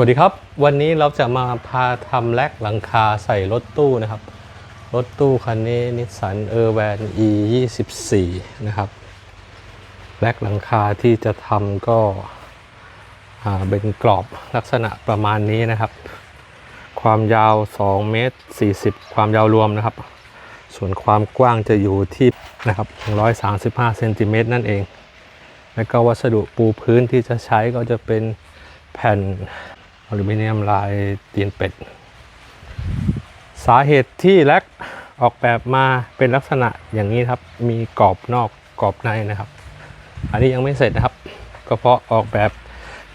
วัสดีครับ วันนี้เราจะมาพาทำแลกหลังคาใส่รถตู้นะครับ รถตู้คันนี้นิสสันเออร์แวน e 2 4นะครับแลกหลังคาที่จะทำก็เป็นกรอบลักษณะประมาณนี้นะครับ ความยาว2เมตร40 ความยาวรวมนะครับ ส่วนความกว้างจะอยู่ที่นะครับ135เซนติเมตรนั่นเอง แล้วก็วัสดุปูพื้นที่จะใช้ก็จะเป็นแผ่น อลูมิเนียมลายเตียนเป็ด สาเหตุที่แล็กออกแบบมาเป็นลักษณะอย่างนี้ครับ มีกรอบนอกกรอบในนะครับ อันนี้ยังไม่เสร็จนะครับ ก็เพราะออกแบบ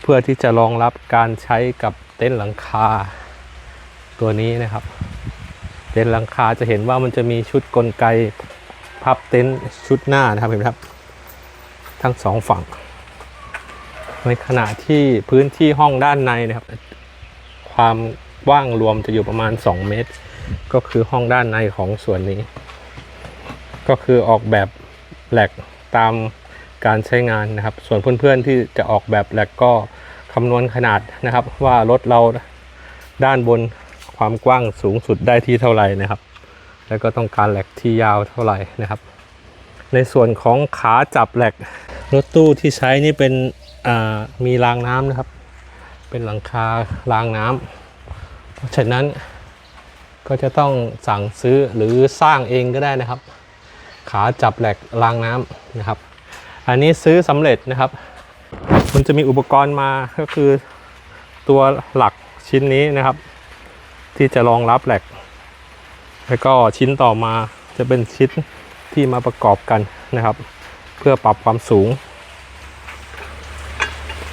เพื่อที่จะรองรับการใช้กับเต็นท์หลังคาตัวนี้นะครับ เต็นท์หลังคาจะเห็นว่ามันจะมีชุดกลไกพับเต็นท์ชุดหน้านะครับเห็นไหมครับ ทั้งสองฝั่ง ในขณะที่พื้นที่ห้องด้านในนะครับ ความกว้างรวมจะอยู่ประมาณ 2 เมตร ก็คือห้องด้านในของส่วนนี้ ก็คือออกแบบแหลกตามการใช้งานนะครับ ส่วนเพื่อนๆที่จะออกแบบแหลกก็คำนวณขนาดนะครับ ว่ารถเราด้านบนความกว้างสูงสุดได้ที่เท่าไหร่นะครับ แล้วก็ต้องการแหลกที่ยาวเท่าไหร่นะครับ ในส่วนของขาจับแหลกรถตู้ที่ใช้นี่เป็น มีรางน้ำนะครับ เป็นหลังคารางน้ำเพราะฉะนั้นก็จะต้องสั่งซื้อหรือสร้างเองก็ได้นะครับ ขาจับแหลกรางน้ำนะครับ อันนี้ซื้อสำเร็จนะครับ มันจะมีอุปกรณ์มาก็คือตัวหลักชิ้นนี้นะครับ ที่จะรองรับแหลก แล้วก็ชิ้นต่อมาจะเป็นชิ้นที่มาประกอบกันนะครับ เพื่อปรับความสูง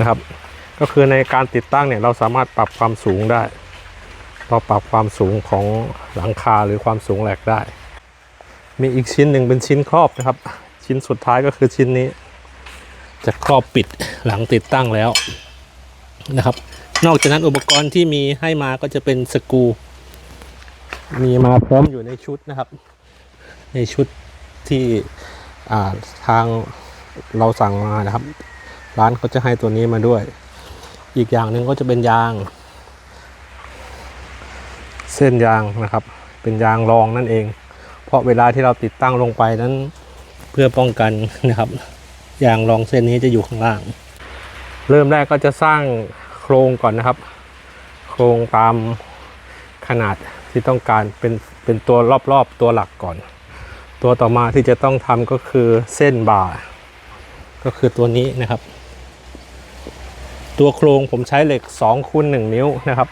นะครับ ก็คือในการติดตั้งเนี่ยเราสามารถปรับความสูงได้เราปรับความสูงของหลังคาหรือความสูงแหลกได้ มีอีกชิ้นหนึ่งเป็นชิ้นครอบนะครับ ชิ้นสุดท้ายก็คือชิ้นนี้ จะครอบปิดหลังติดตั้งแล้วนะครับ นอกจากนั้นอุปกรณ์ที่มีให้มาก็จะเป็นสกูมีมาพร้อมอยู่ในชุดนะครับ ในชุดที่ทางเราสั่งมานะครับ ร้านเขาจะให้ตัวนี้มาด้วย อีกอย่างหนึ่งก็จะเป็นยาง เส้นยางนะครับ เป็นยางรองนั่นเอง เพราะเวลาที่เราติดตั้งลงไปนั้น เพื่อป้องกันนะครับ ยางรองเส้นนี้จะอยู่ข้างล่าง เริ่มแรกก็จะสร้างโครงก่อนนะครับ โครงตามขนาดที่ต้องการเป็นเป็นตัวรอบๆตัวหลักก่อน ตัวต่อมาที่จะต้องทำก็คือเส้นบ่าก็คือตัวนี้นะครับ ตัวโครงผมใช้เหล็ก2คูณ1นิ้วนะครับ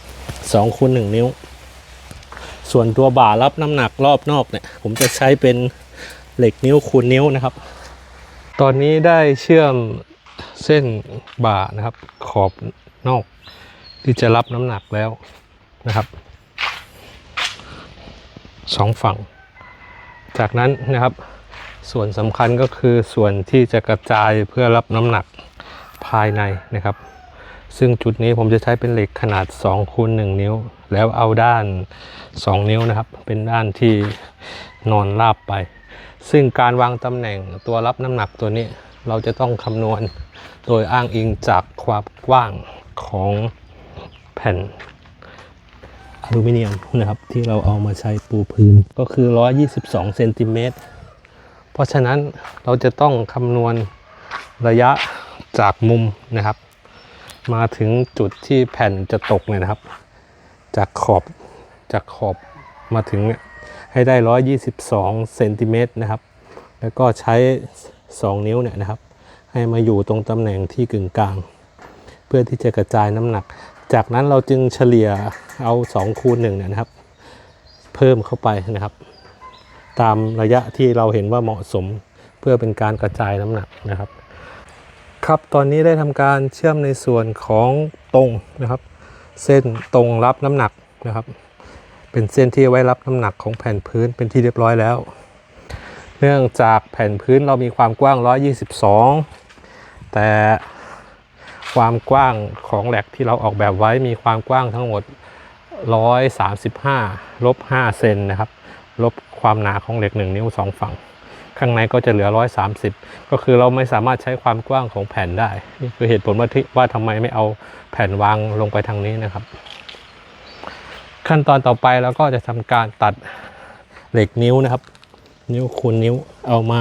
2คูณ1นิ้ว ส่วนตัวบ่ารับน้ำหนักรอบนอกเนี่ย ผมจะใช้เป็นเหล็กนิ้วคูณนิ้วนะครับ ตอนนี้ได้เชื่อมเส้นบ่านะครับ ขอบนอก ที่จะรับน้ำหนักแล้วนะครับสองฝั่ง จากนั้นนะครับ ส่วนสำคัญก็คือส่วนที่จะกระจายเพื่อรับน้ำหนัก ภายในนะครับ ซึ่งจุดนี้ผมจะใช้เป็นเหล็กขนาด2คูณ1นิ้ว แล้วเอาด้าน 2 นิ้วนะครับ เป็นด้านที่นอนราบไป ซึ่งการวางตำแหน่งตัวรับน้ำหนักตัวนี้เราจะต้องคำนวณโดยอ้างอิงจากความกว้างของแผ่นอลูมิเนียมนะครับที่เราเอามาใช้ปูพื้นก็คือ 122เซนติเมตรเพราะฉะนั้นเราจะต้องคำนวณระยะ จากมุมนะครับ มาถึงจุดที่แผ่นจะตกเนี่ยนะครับ จากขอบจากขอบมาถึงเนี่ยให้ได้ 122เซนติเมตรนะครับ แล้วก็ใช้ 2 นิ้วเนี่ยนะครับ ให้มาอยู่ตรงตำแหน่งที่กึ่งกลาง เพื่อที่จะกระจายน้ำหนัก จากนั้นเราจึงเฉลี่ยเอา2คูณ1เนี่ยนะครับ เพิ่มเข้าไปนะครับ ตามระยะที่เราเห็นว่าเหมาะสมเพื่อเป็นการกระจายน้ำหนักนะครับ ครับตอนนี้ได้ทำการเชื่อมในส่วนของตรงนะครับ เส้นตรงรับน้ำหนักนะครับ เป็นเส้นที่ไว้รับน้ำหนักของแผ่นพื้นเป็นที่เรียบร้อยแล้ว เนื่องจากแผ่นพื้นเรามีความกว้าง 122 แต่ความกว้างของแหลกที่เราออกแบบไว้มีความกว้างทั้งหมด 135 ลบ 5 เซนนะครับ ลบความหนาของเหล็ก 1 นิ้ว 2 ฝั่ง ข้างในก็จะเหลือ 130 ก็คือเราไม่สามารถใช้ความกว้างของแผ่นได้นี่คือเหตุผลว่าที่ว่าทำไมไม่เอาแผ่นวางลงไปทางนี้นะครับ ขั้นตอนต่อไปเราก็จะทำการตัดเหล็กนิ้วนะครับ นิ้วคูณนิ้วเอามา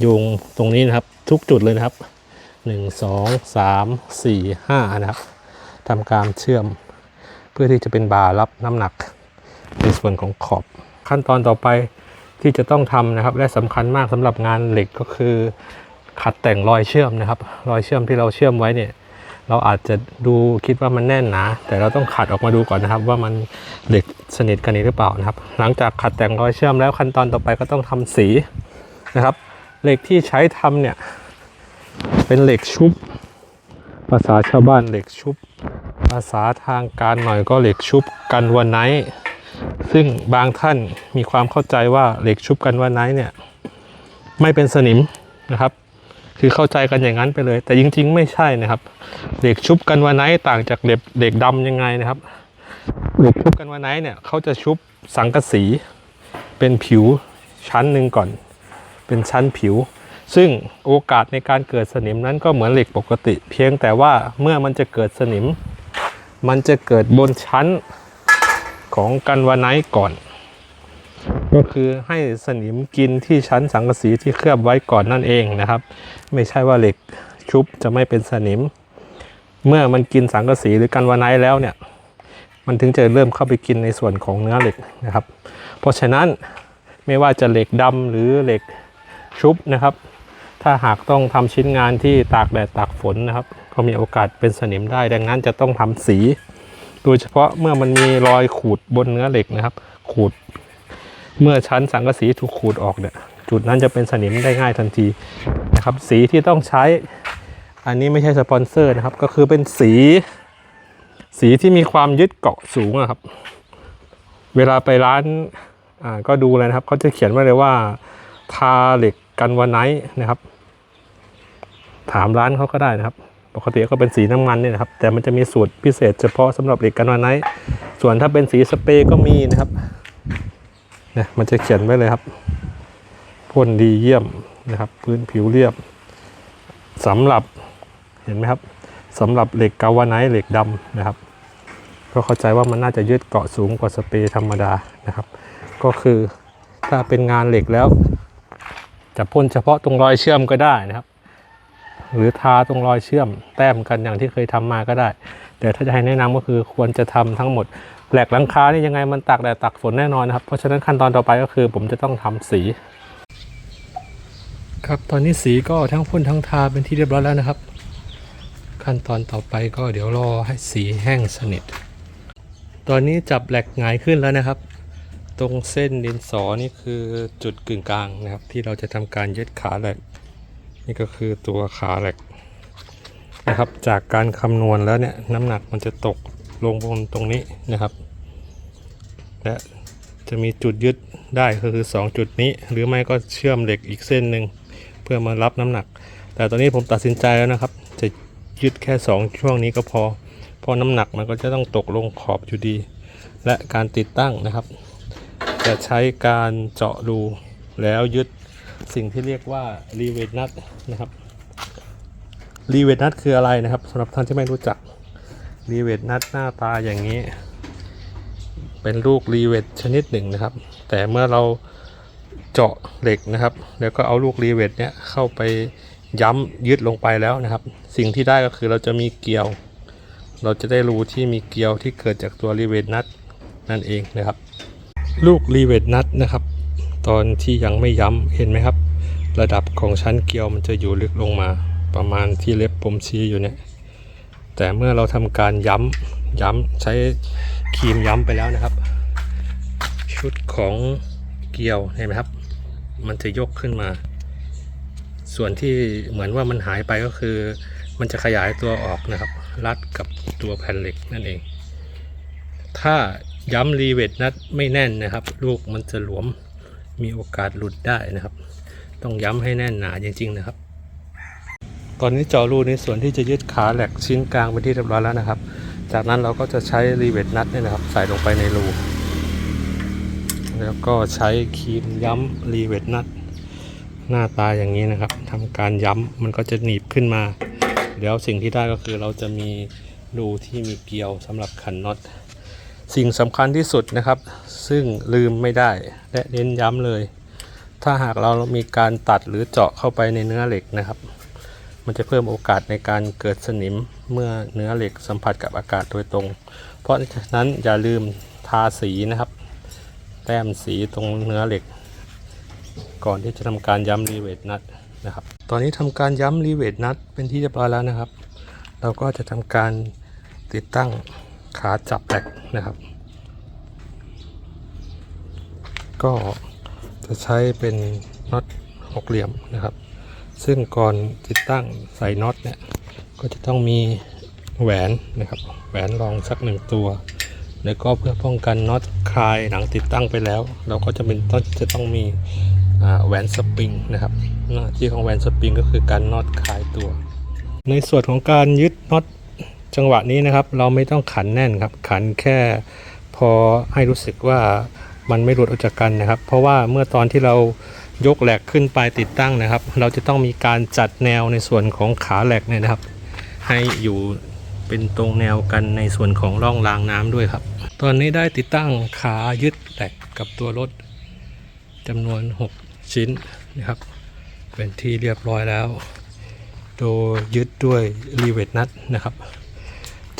โยงตรงนี้นะครับ ทุกจุดเลยนะครับ 1 2 3 4 5 นะครับทำการเชื่อมเพื่อที่จะเป็นบาร์รับน้ำหนักในส่วนของขอบ ขั้นตอนต่อไป ที่จะต้องทำนะครับ และสำคัญมากสำหรับงานเหล็กก็คือ ขัดแต่งรอยเชื่อมนะครับ รอยเชื่อมที่เราเชื่อมไว้เนี่ย เราอาจจะดูคิดว่ามันแน่นหนาแต่เราต้องขัดออกมาดูก่อนนะครับ ว่ามันเหล็กสนิทกันหรือเปล่านะครับ หลังจากขัดแต่งรอยเชื่อมแล้วขั้นตอนต่อไปก็ต้องทำสีนะครับ เหล็กที่ใช้ทำเนี่ยเป็นเหล็กชุบ ภาษาชาวบ้านเหล็กชุบ ภาษาทางการหน่อยก็เหล็กชุบกันวันไนท์ ซึ่งบางท่านมีความเข้าใจว่าเหล็กชุบกันวันไนท์เนี่ยไม่เป็นสนิมนะครับ คือเข้าใจกันอย่างนั้นไปเลย แต่จริงๆ ไม่ใช่นะครับ เหล็กชุบกันวันไนท์ต่างจากเหล็กเหล็กดำยังไงนะครับ เหล็กชุบกันวันไนท์เนี่ยเขาจะชุบสังกะสีเป็นผิวชั้นหนึ่งก่อน เป็นชั้นผิว ซึ่งโอกาสในการเกิดสนิมนั้นก็เหมือนเหล็กปกติ เพียงแต่ว่าเมื่อมันจะเกิดสนิม มันจะเกิดบนชั้น ของกันวาไนท์ก่อน ก็คือให้สนิมกินที่ชั้นสังกะสีที่เคลือบไว้ก่อนนั่นเองนะครับ ไม่ใช่ว่าเหล็กชุบจะไม่เป็นสนิม เมื่อมันกินสังกะสีหรือกันวาไนท์แล้วเนี่ยมันถึงจะเริ่มเข้าไปกินในส่วนของเนื้อเหล็กนะครับ เพราะฉะนั้นไม่ว่าจะเหล็กดำหรือเหล็กชุบนะครับ ถ้าหากต้องทำชิ้นงานที่ตากแดดตากฝนนะครับ ก็มีโอกาสเป็นสนิมได้ ดังนั้นจะต้องทำสี โดยเฉพาะเมื่อมันมีรอยขูดบนเนื้อเหล็กนะครับ ขูด เมื่อชั้นสังกะสีถูกขูดออกเนี่ยจุดนั้นจะเป็นสนิมได้ง่ายทันทีนะครับสีที่ต้องใช้ อันนี้ไม่ใช่สปอนเซอร์นะครับ ก็คือเป็นสี สีที่มีความยึดเกาะสูงอะครับ เวลาไปร้านอ่าก็ดูเลยนะครับเขาจะเขียนไว้เลยว่าทาเหล็กกันวันไนท์นะครับ ถามร้านเขาก็ได้นะครับ ปกติก็เป็นสีน้ำมันเนี่ยนะครับ แต่มันจะมีสูตรพิเศษเฉพาะสำหรับเหล็กกันวันไนท์ส่วนถ้าเป็นสีสเปรย์ก็มีนะครับเนี่ยมันจะเขียนไว้เลยครับพ่นดีเยี่ยมนะครับ พื้นผิวเรียบสำหรับเห็นไหมครับสำหรับเหล็กกาวาไนท์เหล็กดำนะครับก็เข้าใจว่ามันน่าจะยึดเกาะสูงกว่าสเปรย์ธรรมดานะครับ ก็คือถ้าเป็นงานเหล็กแล้ว จะพ่นเฉพาะตรงรอยเชื่อมก็ได้นะครับ หรือทาตรงรอยเชื่อมแต้มกันอย่างที่เคยทำมาก็ได้ แต่ถ้าจะให้แนะนำก็คือควรจะทำทั้งหมดแหลกหลังคานี่ยังไงมันตากแดดตากฝนแน่นอนนะครับเพราะฉะนั้นขั้นตอนต่อไปก็คือผมจะต้องทำสี ครับตอนนี้สีก็ทั้งพ่นทั้งทาเป็นที่เรียบร้อยแล้วนะครับ ขั้นตอนต่อไปก็เดี๋ยวรอให้สีแห้งสนิท ตอนนี้จับแหลกหงายขึ้นแล้วนะครับตรงเส้นดินสอนี่คือจุดกึ่งกลางนะครับ ที่เราจะทำการยึดขาแหลก นี่ก็คือตัวขาแหลกนะครับ จากการคำนวณแล้วเนี่ยน้ำหนักมันจะตกลงบนตรงนี้นะครับ และจะมีจุดยึดได้ก็คือ 2 จุดนี้ หรือไม่ก็เชื่อมเหล็กอีกเส้นหนึ่งเพื่อมารับน้ำหนัก แต่ตอนนี้ผมตัดสินใจแล้วนะครับ จะยึดแค่ 2 ช่วงนี้ก็พอ เพราะน้ำหนักมันก็จะต้องตกลงขอบอยู่ดี และการติดตั้งนะครับ จะใช้การเจาะรูแล้วยึด สิ่งที่เรียกว่ารีเวทนัทนะครับรีเวทนัทคืออะไรนะครับสำหรับท่านที่ไม่รู้จักรีเวทนัทหน้าตาอย่างนี้ เป็นลูกรีเวทชนิดหนึ่งนะครับ แต่เมื่อเราเจาะเหล็กนะครับ แล้วก็เอาลูกรีเวทเนี้ยเข้าไปย้ำยึดลงไปแล้วนะครับ สิ่งที่ได้ก็คือเราจะมีเกลียว เราจะได้รูที่มีเกลียวที่เกิดจากตัวรีเวทนัทนั่นเองนะครับ ลูกรีเวทนัทนะครับ ตอนที่ยังไม่ย้ำเห็นไหมครับ ระดับของชั้นเกลียวมันจะอยู่ลึกลงมา ประมาณที่เล็บผมชี้อยู่เนี่ยแต่เมื่อเราทำการย้ำย้ำใช้ครีมย้ำไปแล้วนะครับ ชุดของเกลียวเห็นไหมครับ มันจะยกขึ้นมา ส่วนที่เหมือนว่ามันหายไปก็คือ มันจะขยายตัวออกนะครับ รัดกับตัวแผ่นเหล็กนั่นเอง ถ้าย้ำรีเวทนัดไม่แน่นนะครับ ลูกมันจะหลวม มีโอกาสหลุดได้นะครับ ต้องย้ำให้แน่นหนาจริง ๆ นะครับ ตอนนี้เจาะรูในส่วนที่จะยึดขาแหลกชิ้นกลางเป็นที่เรียบร้อยแล้วนะครับ จากนั้นเราก็จะใช้รีเวทนัดเนี่ยนะครับ ใส่ลงไปในรู แล้วก็ใช้ครีมย้ำรีเวทนัดหน้าตาอย่างนี้นะครับทำการย้ำมันก็จะหนีบขึ้นมาเดี๋ยวสิ่งที่ได้ก็คือเราจะมีรูที่มีเกลียวสำหรับขันน็อต สิ่งสำคัญที่สุดนะครับ ซึ่งลืมไม่ได้และเน้นย้ำเลย ถ้าหากเรามีการตัดหรือเจาะเข้าไปในเนื้อเหล็กนะครับ มันจะเพิ่มโอกาสในการเกิดสนิมเมื่อเนื้อเหล็กสัมผัสกับอากาศโดยตรง เพราะฉะนั้นอย่าลืมทาสีนะครับ แต้มสีตรงเนื้อเหล็ก ก่อนที่จะทำการย้ำรีเวทนัดนะครับ ตอนนี้ทำการย้ำรีเวทนัดเป็นที่เรียบร้อยแล้วนะครับ เราก็จะทำการติดตั้ง ขาจับแหลกนะครับ ก็จะใช้เป็นน็อตหกเหลี่ยมนะครับ ซึ่งก่อนติดตั้งใส่น็อตเนี่ยก็จะต้องมีแหวนนะครับ แหวนรองสักหนึ่งตัว แล้วก็เพื่อป้องกันน็อตคลายหลังติดตั้งไปแล้ว เราก็จะเป็นต้องจะต้องมีแหวนสปริงนะครับหน้าที่ของแหวนสปริงก็คือการน็อตคลายตัว ในส่วนของการยึดน็อต จังหวะนี้นะครับเราไม่ต้องขันแน่นครับ ขันแค่พอให้รู้สึกว่ามันไม่หลุดออกจากกันนะครับ เพราะว่าเมื่อตอนที่เรายกแหลกขึ้นไปติดตั้งนะครับ เราจะต้องมีการจัดแนวในส่วนของขาแหลกเนี่ยนะครับ ให้อยู่เป็นตรงแนวกันในส่วนของร่องรางน้ำด้วยครับ ตอนนี้ได้ติดตั้งขายึดแหลกกับตัวรถจำนวน 6 ชิ้นนะครับ เป็นที่เรียบร้อยแล้ว โดยยึดด้วยรีเวทนัทนะครับ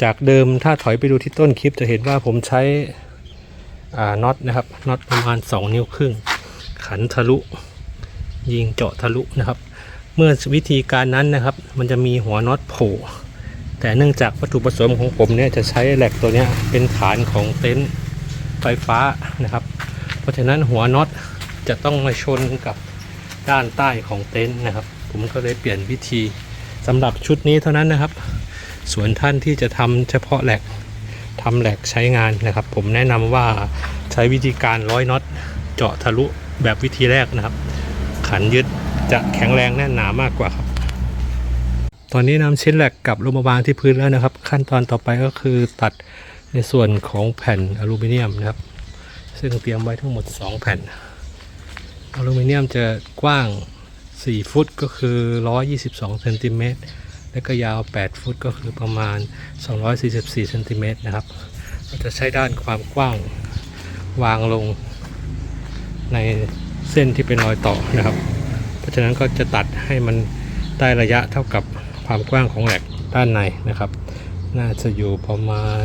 จากเดิมถ้าถอยไปดูที่ต้นคลิปจะเห็นว่าผมใช้น็อตนะครับน็อตประมาณ 2 นิ้วครึ่ง ขันทะลุ ยิงเจาะทะลุนะครับ เมื่อวิธีการนั้นนะครับ มันจะมีหัวน็อตโผล่แต่เนื่องจากวัตถุประสงค์ของผมเนี่ยจะใช้แหลกตัวนี้เป็นฐานของเต็นท์ไฟฟ้านะครับ เพราะฉะนั้นหัวน็อตจะต้องมาชนกับด้านใต้ของเต็นท์นะครับ ผมก็เลยเปลี่ยนวิธีสำหรับชุดนี้เท่านั้นนะครับ ส่วนท่านที่จะทำเฉพาะแหลกทำแหลกใช้งานนะครับ ผมแนะนำว่าใช้วิธีการร้อยน็อตเจาะทะลุแบบวิธีแรกนะครับ ขันยึดจะแข็งแรงแน่นหนามากกว่าครับ ตอนนี้นำชิ้นแหลกกับลงมาวางที่พื้นแล้วนะครับ ขั้นตอนต่อไปก็คือตัดในส่วนของแผ่นอลูมิเนียมนะครับ ซึ่งเตรียมไว้ทั้งหมด 2 แผ่น อลูมิเนียมจะกว้าง 4 ฟุตก็คือ 122เซนติเมตร และก็ยาว 8 ฟุตก็คือประมาณ 244เซนติเมตรนะครับ เราจะใช้ด้านความกว้างวางลงในเส้นที่เป็นรอยต่อนะครับ เพราะฉะนั้นก็จะตัดให้มันได้ระยะเท่ากับความกว้างของแหลกด้านในนะครับ น่าจะอยู่ประมาณ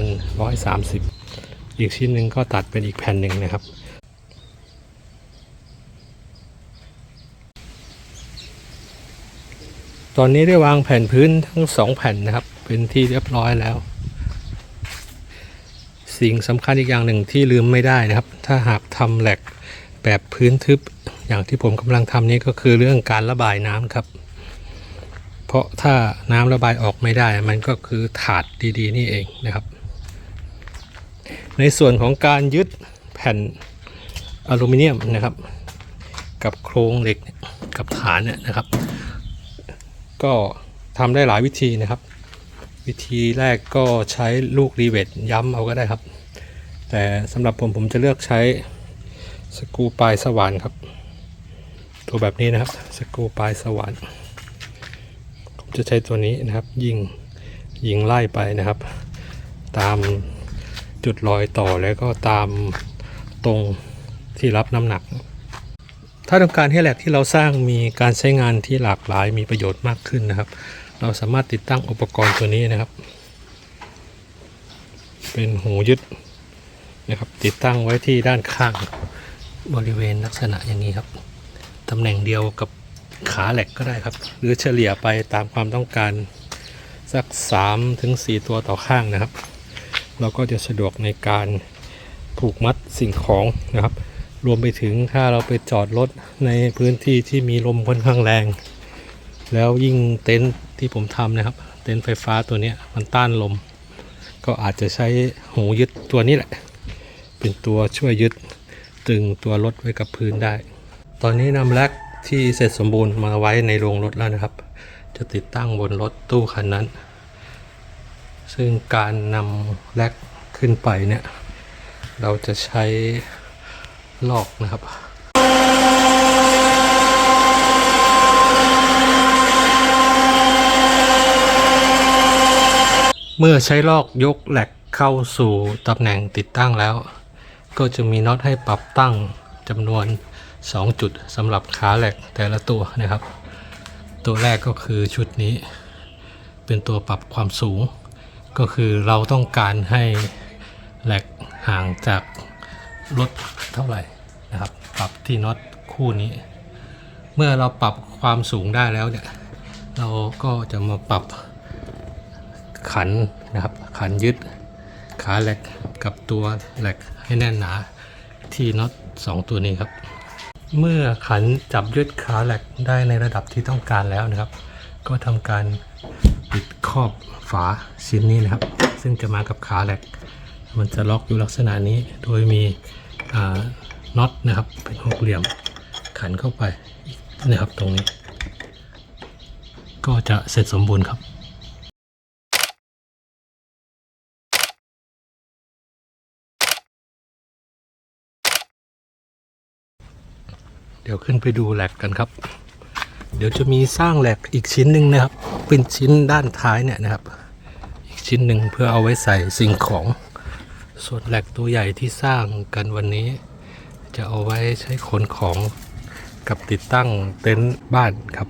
130 อีกชิ้นหนึ่งก็ตัดเป็นอีกแผ่นหนึ่งนะครับ ตอนนี้ได้วางแผ่นพื้นทั้งสองแผ่นนะครับ เป็นที่เรียบร้อยแล้ว สิ่งสำคัญอีกอย่างหนึ่งที่ลืมไม่ได้นะครับ ถ้าหากทำแหลกแบบพื้นทึบอย่างที่ผมกำลังทำนี้ก็คือเรื่องการระบายน้ำครับ เพราะถ้าน้ำระบายออกไม่ได้ มันก็คือถาดดีๆ นี่เองนะครับ ในส่วนของการยึดแผ่นอลูมิเนียมนะครับ กับโครงเหล็กกับฐานเนี่ยนะครับ ก็ทำได้หลายวิธีนะครับ วิธีแรกก็ใช้ลูกรีเวทย้ำเอาก็ได้ครับ แต่สำหรับผมผมจะเลือกใช้สกูปลายสว่านครับ ตัวแบบนี้นะครับสกูปลายสว่านผมจะใช้ตัวนี้นะครับ ยิงยิงไล่ไปนะครับ ตามจุดรอยต่อแล้วก็ตามตรงที่รับน้ำหนัก ถ้าต้องการให้แหลกที่เราสร้างมีการใช้งานที่หลากหลายมีประโยชน์มากขึ้นนะครับ เราสามารถติดตั้งอุปกรณ์ตัวนี้นะครับ เป็นหูยึดนะครับ ติดตั้งไว้ที่ด้านข้างบริเวณลักษณะอย่างนี้ครับตำแหน่งเดียวกับขาแหลกก็ได้ครับ หรือเฉลี่ยไปตามความต้องการสัก3ถึง4ตัวต่อข้างนะครับ เราก็จะสะดวกในการผูกมัดสิ่งของนะครับ รวมไปถึงถ้าเราไปจอดรถในพื้นที่ที่มีลมค่อนข้างแรง แล้วยิ่งเต็นท์ที่ผมทำนะครับ เต็นท์ไฟฟ้าตัวนี้มันต้านลม ก็อาจจะใช้หูยึดตัวนี้แหละ เป็นตัวช่วยยึดตึงตัวรถไว้กับพื้นได้ ตอนนี้นำแร็กที่เสร็จสมบูรณ์มาไว้ในโรงรถแล้วนะครับ จะติดตั้งบนรถตู้คันนั้น ซึ่งการนำแร็กขึ้นไปเนี่ย เราจะใช้ ลอกนะครับเมื่อใช้ลอกยกแหลกเข้าสู่ตำแหน่งติดตั้งแล้ว ก็จะมีน็อตให้ปรับตั้งจำนวน 2 จุดสำหรับขาแหลกแต่ละตัวนะครับ ตัวแรกก็คือชุดนี้ เป็นตัวปรับความสูง ก็คือเราต้องการให้แหลกห่างจาก รถเท่าไหร่นะครับ ปรับที่น็อตคู่นี้ เมื่อเราปรับความสูงได้แล้วเนี่ย เราก็จะมาปรับขันนะครับ ขันยึดขาแหลกกับตัวแหลกให้แน่นหนาที่น็อต2 ตัวนี้ครับ เมื่อขันจับยึดขาแหลกได้ในระดับที่ต้องการแล้วนะครับ ก็ทำการปิดครอบฝาชิ้นนี้นะครับ ซึ่งจะมากับขาแหลก มันจะล็อกอยู่ลักษณะนี้ โดยมีน็อตนะครับ เป็นหกเหลี่ยมขันเข้าไปนะครับตรงนี้ ก็จะเสร็จสมบูรณ์ครับเดี๋ยวขึ้นไปดูแหลกกันครับ เดี๋ยวจะมีสร้างแหลกอีกชิ้นหนึ่งนะครับ เป็นชิ้นด้านท้ายเนี่ยนะครับ อีกชิ้นหนึ่งเพื่อเอาไว้ใส่สิ่งของ ส่วนแหลกตัวใหญ่ที่สร้างกันวันนี้ จะเอาไว้ใช้ขนของกับติดตั้งเต็นท์บ้านครับ